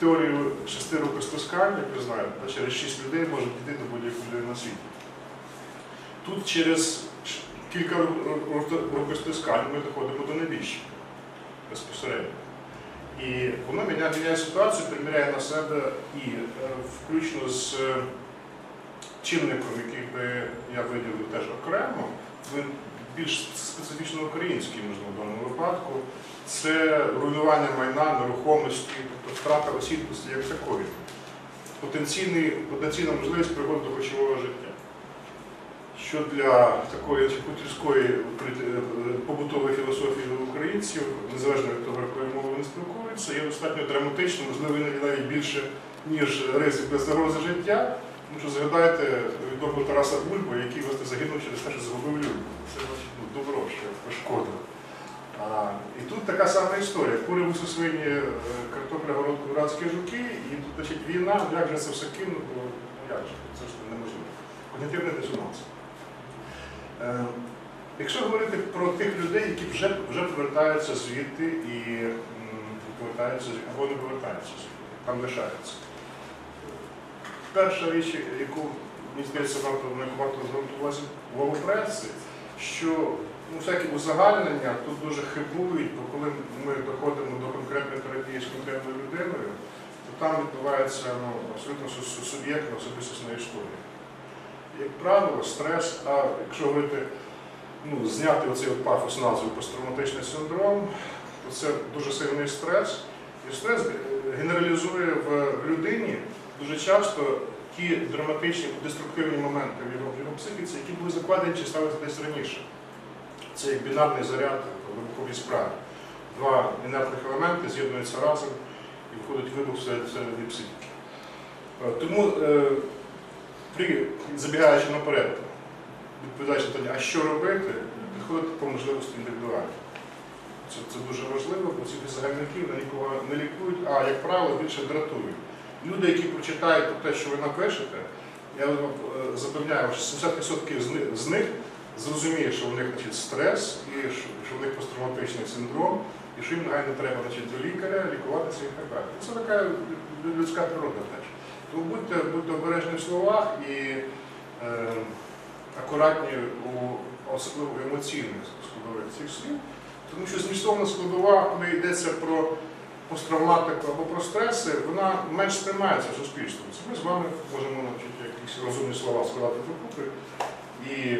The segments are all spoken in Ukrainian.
теорію шести рукостискань, як ви знаєте, через шість людей може дійти до будь-якої людини на світі. Тут через кілька ру- ру- ру- рукостискань ми доходимо до найбільшого безпосередньо. І воно міняє, ситуацію, приміряє на себе і е, включно з е, чинником, який би я виділив теж окремо, більш специфічно український, можливо, в даному випадку, це руйнування майна, нерухомості, тобто втрата осідності як такої. Потенційна можливість приходу до кочового життя. Що для такої хутірської е, побутової філософії українців, незалежно від того, якою мовою вони спілкуються, є достатньо драматично, можливо, навіть більше, ніж ризик без загрози життя. Тому що згадайте відомого Тараса Бульбу, який власне загинув через те, що загубив люльку. Це ну, добро, що пошкодило. А, і тут така сама історія. Кури в свині, е, картопля, город, братські жуки, і тут значить, війна, як же це все кинути, ну як же, це ж неможливо. Когнітивний дисонанс. Е, Якщо говорити про тих людей, які вже, вже повертаються звідти і повертаються або не повертаються звідти, там лишаються. Перша річ, яку мені здається, варто варто звернути увазі увагу преси, що ну, всякі узагальнення тут дуже хибують, бо коли ми доходимо до конкретної терапії з конкретною людиною, то там відбувається ну, абсолютно су- су- суб'єктна особистісна історія. Як правило, стрес, а якщо говорити, ну, зняти оцей пафос назви посттравматичний синдром, то це дуже сильний стрес. І стрес е, генералізує в людині дуже часто ті драматичні, деструктивні моменти в його, в його психіці, які були закладені чи сталися десь раніше. Це як бінарний заряд в вибуховій справі. Два інертних елементи з'єднуються разом і виходить вибух всередині психіки. Е, Тому, е, при, забігаючи наперед, відповідаючи на питання, а що робити, підходити по можливості індивідуально. Це, це дуже важливо, бо ці загальників не лікують, а, як правило, більше дратують. Люди, які прочитають про те, що ви напишете, я е, запевняю, що 70% з них, зрозуміє, що у них значить, стрес, і що, у них посттравматичний синдром, і що їм негайно треба значить, до лікаря, лікуватися і так далі. Це така людська природа теж. Тому будьте, будьте обережні в словах і е, акуратні у особливо емоційних складових цих слів, тому що змістовна складова, коли йдеться про посттравматику або про стреси, вона менш сприймається суспільством. Це ми з вами можемо навчити якісь розумні слова складати докупи і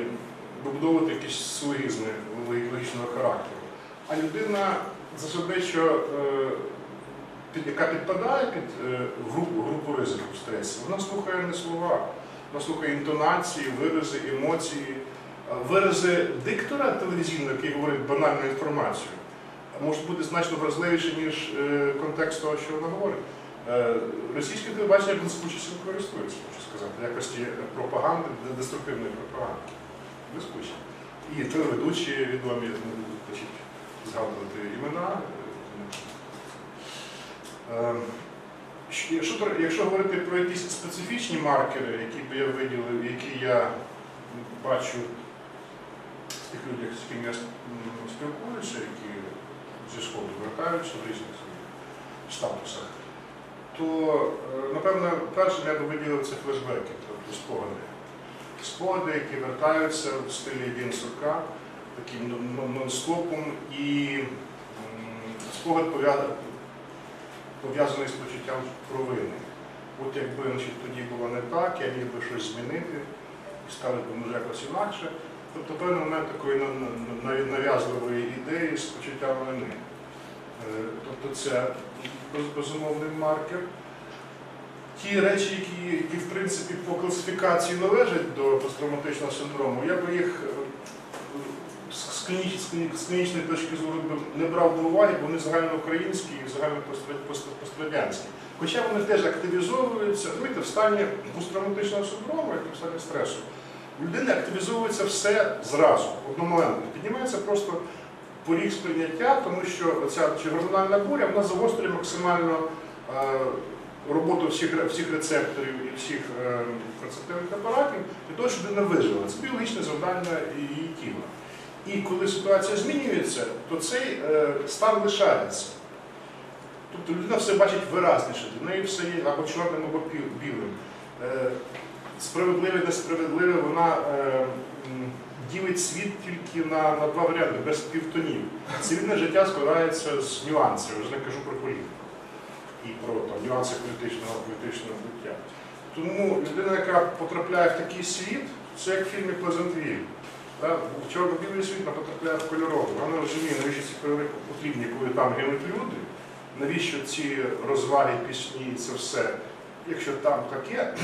вибудовувати якісь силогізми логічного характеру. А людина засадничо, е, яка підпадає під е, групу, групу ризику в стресі, вона слухає не слова, вона слухає інтонації, вирази, емоції, е, вирази диктора телевізійного, який говорить банальну інформацію може бути значно вразливіше, ніж е, контекст того, що вона говорить. Е, Російське телебачення блискуче цим користується, хочу сказати, в якості пропаганди, деструктивної пропаганди. Блискуче. І телеведучі відомі, не буду згадувати імена. Е, Якщо, говорити про якісь специфічні маркери, які б я виділив, які я бачу в тих людях, з ким я спілкуюся, які зі сходу вертаються в різних статусах, то, е, напевно, першим я би виділив це флешбеки, тобто спогади. Спогади, які вертаються в стилі Він Сурка, таким нон- нон- нон-стопом, і спогад пов'язаний з почуттям провини. От якби значить, тоді було не так, я міг би щось змінити і ставити може якось інакше. Тобто певний момент такої на- на- навіть нав'язливої ідеї з почуттям вини. Е, Тобто це безумовний маркер. Ті речі, які, які в принципі по класифікації належать до посттравматичного синдрому, я би їх е, з- з клініч- з кліні- з клінічної точки зору не брав до уваги, бо вони загальноукраїнські і загальнопострадянські. Хоча вони теж активізовуються, розумієте, в стані посттравматичного синдрому, як в стані стресу, у людини активізовується все зразу, одномоментно. Піднімається просто поріг сприйняття, тому що ця чи гормональна буря вона загострює максимально е, роботу всіх, всіх рецепторів і всіх е, рецептивних апаратів для того, щоб людина вижила. Це біологічне завдання її тіла. І коли ситуація змінюється, то цей е, стан лишається. Тобто людина все бачить виразніше, для неї все є або чорним, або білим. Справедливе, несправедливе, вона е, ділить світ тільки на, на два варіанти, без півтонів. Цивільне життя складається з нюансів, вже не кажу про політику і про там, нюанси політичного, політичного буття. Тому людина, яка потрапляє в такий світ, це як в фільмі Плезентвіль. В чорно-білий світ вона потрапляє в кольоровий. Вона розуміє, навіщо ці кольори потрібні, коли там гинуть люди, навіщо ці розваги, пісні і це все, якщо там таке,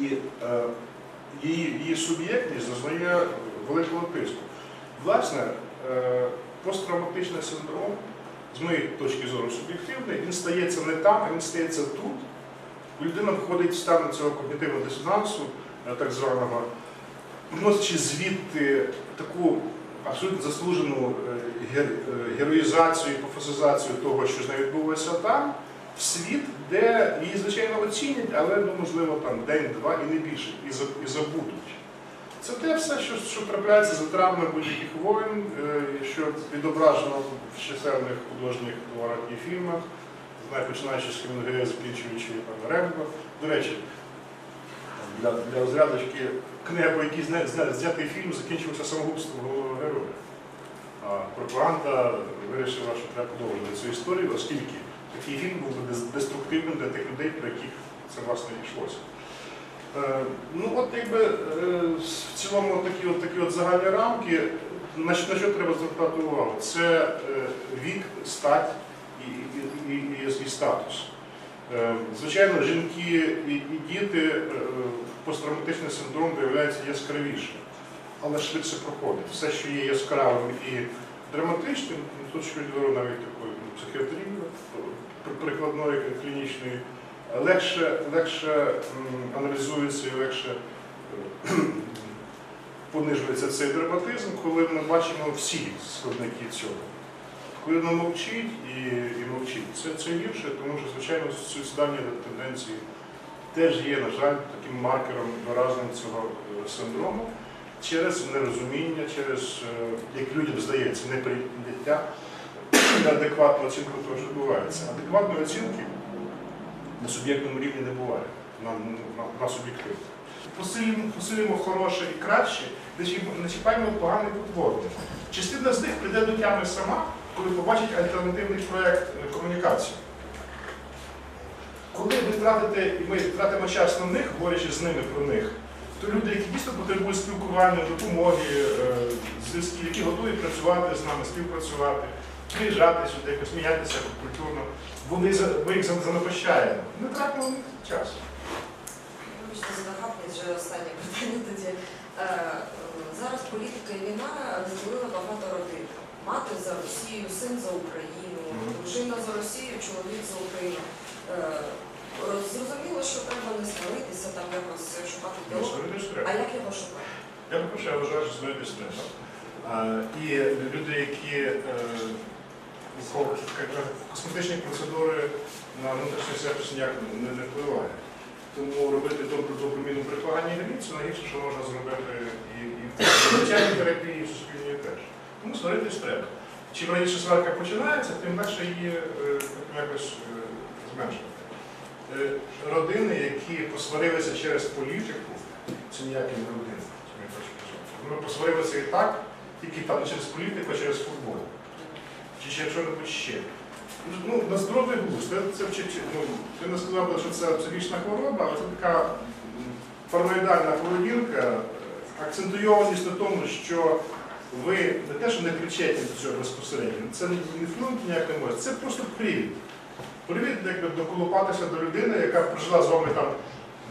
і е, її, її суб'єктність зазнає великого тиску. Власне, е, посттравматичний синдром, з моєї точки зору суб'єктивний, він стається не там, а він стається тут. Людина входить в стан цього когнітивного дисонансу, е, так званого, вносячи звідти таку абсолютно заслужену героїзацію і пофасизацію того, що з нею відбулося там, в світ, де її, звичайно, оцінять, але ну, можливо там день-два і не більше, і, за- і забудуть. Це те все, що, що трапляється за травми будь-яких воїн, е, що відображено в чисельних художніх творах і фільмах, знаю, починаючи з Хемінгея, закінчуючи Рембо. До речі, для, для розрядочки книга, по якій зня- зня- знятий фільм, закінчився самогубством головного героя. А пропаганда вирішила, що треба продовжувати цю історію, оскільки такий фільм був би деструктивним для тих людей, про яких це власне йшлося. Е, Ну от якби е, в цілому такі от, такі от загальні рамки, на що, на що треба звертати увагу? Це е, вік, стать і, і, і, і, статус. Звичайно, жінки і, діти е, посттравматичний синдром виявляється яскравіше, але швидше проходить. Все, що є яскравим і драматичним, з точки зору навіть такої ну, психіатрії, при- прикладної клінічної, легше, легше аналізується і легше е, понижується цей драматизм, коли ми бачимо всі складники цього. Коли вона мовчить і, і мовчить, це, це гірше, тому що, звичайно, суїцидальні тенденції теж є, на жаль, таким маркером виразним цього е, синдрому через нерозуміння, через, е, як людям здається, неприйняття, неадекватну оцінку того, що відбувається. Адекватної оцінки на суб'єктному рівні не буває, на, на, на суб'єктивному. Посилюємо, посилюємо хороше і краще, не чіп- не чіпаємо поганий потворне. Частина з них прийде до тями сама, коли побачить альтернативний проєкт е, комунікації. Коли ви тратите, і ми тратимо час на них, говорячи з ними про них, то люди, які дійсно потребують спілкування, допомоги, е, зв'язків, які готові працювати з нами, співпрацювати, приїжджати сюди, якось сміятися культурно, вони ми їх за- занапощаємо. Не тратимо час. Вибачте, за вже останнє питання тоді. Е, е, Зараз політика і війна розділила багато родин. Мати за Росію, син за Україну, дружина за Росію, чоловік за Україну. Е, роз- Зрозуміло, що треба не сваритися, там якось шукати Ну, сваритись А як його шукати? Я по-перше, я вважаю, що сваритись треба. А, І люди, які е, у як кажуть, косметичні процедури на внутрішній сервіс ніяк не, не впливає. Тому робити добру добру міну при поганій грі це найгірше, що можна зробити і, і в звичайній терапії, і в суспільній теж. Тому сваритись треба. Чим раніше сварка починається, тим легше її е, якось е, зменшувати. Е, Родини, які посварилися через політику, це ніякі не родини. моя точка зору. Ми посварилися і так, тільки там через політику, а через футбол. Чи ще що-небудь ще. Ну, на здоровий глузд. Це, це, ну, ти не сказав, би, що це психічна хвороба, але це така параноїдальна поведінка, акцентуйованість на тому, що ви не те, що не причетні до цього безпосередньо, це не вплинути ніяк не може, це просто привід. Привід якби, доколупатися до людини, яка прожила з вами там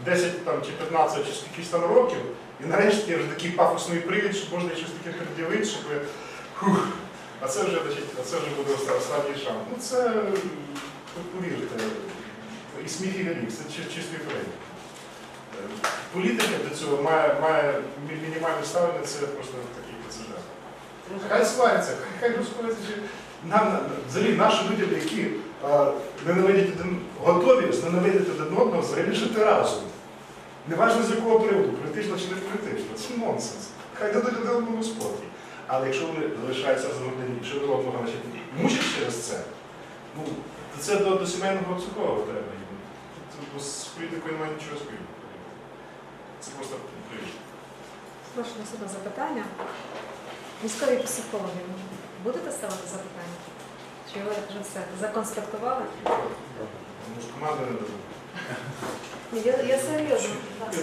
10 там, чи 15 чи скількись там років, і нарешті вже такий пафосний привід, що можна щось таке пред'явити, щоб хух, а це вже, значить, а це вже буде останній шанс. Ну це, повірте, і сміх і гріх, це чистий привід. Е, Політика до цього має, має мінімальне ставлення, це просто такий пасажир. Хай сваряться, хай, на- взагалі, наші люди, які ненавидять один, готові зненавидіти один одного, взагалі жити разом. Неважно з якого приводу, політично чи не політично. Це нонсенс. Хай дадуть один одному спокій. Але якщо вони залишаються за один чи одного, значить, мучать через це, ну, Це до, до сімейного психолога треба їм. Бо з політикою немає нічого спільного. Це просто привід. Прошу наступне запитання. Військові психологи. Будете ставити запитання? Чи ви вже все законспектували? Тому ж команда. Ні, Я, я серйозно. Я,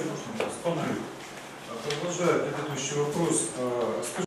Продолжая предыдущий вопрос, а, скажите,